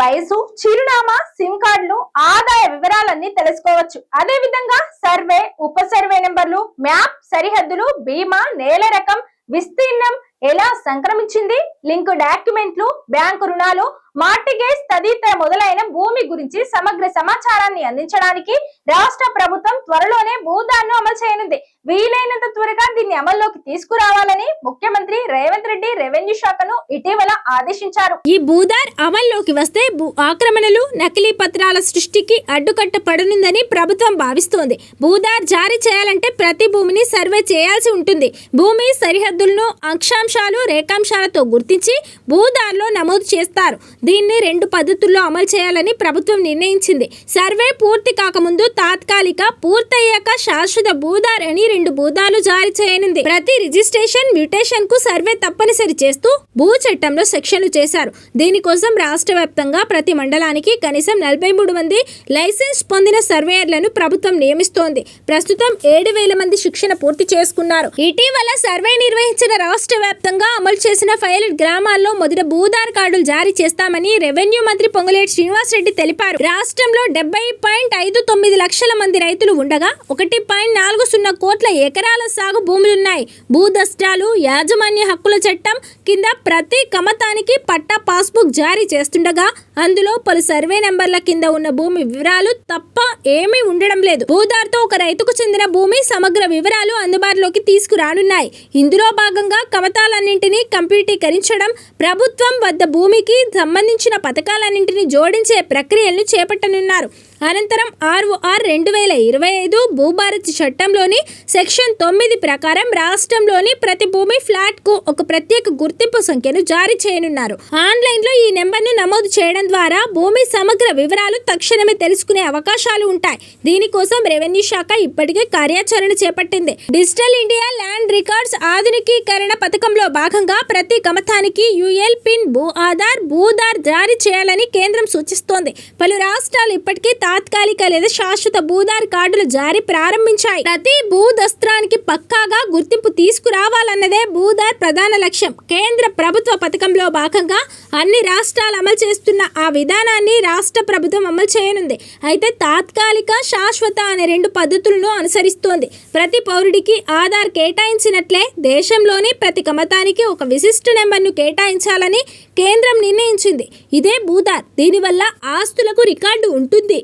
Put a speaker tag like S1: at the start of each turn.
S1: వయసు చిరునామా సిమ్ కార్డులు ఆదాయ వివరాలన్నీ తెలుసుకోవచ్చు. అదే విధంగా సర్వే ఉప సర్వే నెంబర్లు మ్యాప్ సరిహద్దులు బీమా నేల రకం విస్తీర్ణం ఎలా సంక్రమించింది లింక్ డాక్యుమెంట్లు బ్యాంకు రుణాలు మార్టిగేజ్ తదితర మొదలైన భూమి గురించి సమగ్ర సమాచారాన్ని అందించడానికి రాష్ట్ర ప్రభుత్వం త్వరలోనే భూదాన్ను అమలు చేయనుంది. వీలైనంత త్వరగా దీన్ని అమల్లోకి తీసుకురావాలని ముఖ్యమంత్రి రేవంత్ రెడ్డి రెవెన్యూ శాఖను ఇటీవల ఆదేశించారు.
S2: ఈ భూదార్ అమల్లోకి వస్తే భూ ఆక్రమణలు నకిలీ పత్రాల సృష్టికి అడ్డుకట్ట పడనుందని ప్రభుత్వం భావిస్తోంది. భూదార్ జారీ చేయాలంటే ప్రతి భూమిని సర్వే చేయాల్సి ఉంటుంది. భూమి సరిహద్దులను అక్షాంశాలు రేఖాంశాలతో గుర్తించి భూదార్లో నమోదు చేస్తారు. దీన్ని రెండు పద్ధతుల్లో అమలు చేయాలని ప్రభుత్వం నిర్ణయించింది. సర్వే పూర్తి కాకముందు తాత్కాలిక పూర్తయ్యాక శాశ్వత భూదార్ అని రెండు భూదాలు జారీ చేయనుంది. ప్రతి రిజిస్ట్రేషన్ మ్యూటేషన్కు సర్వే తప్పనిసరి చేస్తూ భూ చట్టంలో సెక్షన్లు చేశారు. దీనికోసం రాష్ట్ర వ్యాప్తంగా ప్రతి మండలానికి కనీసం నలభై మూడు మంది లైసెన్స్ పొందిన సర్వేయర్లను ప్రభుత్వం నియమిస్తోంది. ప్రస్తుతం ఏడు వేల మంది శిక్షణ పూర్తి చేసుకున్నారు. ఇటీవల సర్వే నిర్వహించిన రాష్ట్ర వ్యాప్తంగా అమలు చేసిన ఫైలెట్ గ్రామాల్లో మొదట భూదార్ కార్డులు జారీ చేస్తామని రెవెన్యూ మంత్రి పొంగులేటి శ్రీనివాసరెడ్డి తెలిపారు. రాష్ట్రంలో డెబ్బై పాయింట్ ఐదు తొమ్మిది లక్షల మంది రైతులు ఉండగా ఒకటి పాయింట్ నాలుగు సున్నా కోట్ల ఎకరాల సాగు భూములున్నాయి. భూదష్టాలు యాజమాన్య హక్కుల చట్టం కింద ప్రతి కమతానికి పట్టా పాస్బుక్ జారీ చేస్తుండగా అందులో పలు సర్వే నెంబర్ల కింద ఉన్న భూమి వివరాలు తప్ప ఏమీ ఉండడం లేదు. భూదార్తో ఒక రైతుకు చెందిన భూమి సమగ్ర వివరాలు అందుబాటులోకి తీసుకురానున్నాయి. ఇందులో భాగంగా కమతాలన్నింటినీ కంప్యూటీకరించడం ప్రభుత్వం వద్ద భూమికి సంబంధించిన పథకాలన్నింటినీ జోడించే ప్రక్రియలను చేపట్టనున్నారు. అనంతరం ఆర్ఓఆర్ రెండు వేల ఇరవై ఐదు భూభారతి చట్టంలోని సెక్షన్ తొమ్మిది ప్రకారం రాష్ట్రంలోని ప్రతి భూమి ఫ్లాట్కు ఒక ప్రత్యేక గుర్తింపు సంఖ్యను జారీ చేయనున్నారు. ఆన్లైన్లో ఈ నెంబర్ను నమోదు చేయడం ద్వారా భూమి సమగ్ర వివరాలు తక్షణమే తెలుసుకునే అవకాశాలు ఉంటాయి. దీనికోసం రెవెన్యూ శాఖ ఇప్పటికే కార్యాచరణ చేపట్టింది. డిజిటల్ ఇండియా ల్యాండ్ రికార్డ్స్ ఆధునికీకరణ పథకంలో భాగంగా ప్రతి గమతానికి యుఎల్ పిన్ భూ ఆధార్ భూధార్ జారీ చేయాలని కేంద్రం సూచిస్తోంది. పలు రాష్ట్రాలు ఇప్పటికే తాత్కాలిక లేదా శాశ్వత భూధార్ కార్డులు జారీ ప్రారంభించాయి. ప్రతి భూదస్త్రానికి పక్కాగా గుర్తింపు తీసుకురావాలన్నదే భూధార్ ప్రధాన లక్ష్యం. కేంద్ర ప్రభుత్వ పథకంలో భాగంగా అన్ని రాష్ట్రాలు అమలు చేస్తున్న ఆ విధానాన్ని రాష్ట్ర ప్రభుత్వం అమలు చేయనుంది. అయితే తాత్కాలిక శాశ్వత అనే రెండు పద్ధతులను అనుసరిస్తోంది. ప్రతి పౌరుడికి ఆధార్ కేటాయించినట్లే దేశంలోని ప్రతి కమతానికి ఒక విశిష్ట నెంబర్ను కేటాయించాలని కేంద్రం నిర్ణయించింది. ఇదే భూదార్ దీనివల్ల ఆస్తులకు రికార్డు ఉంటుంది.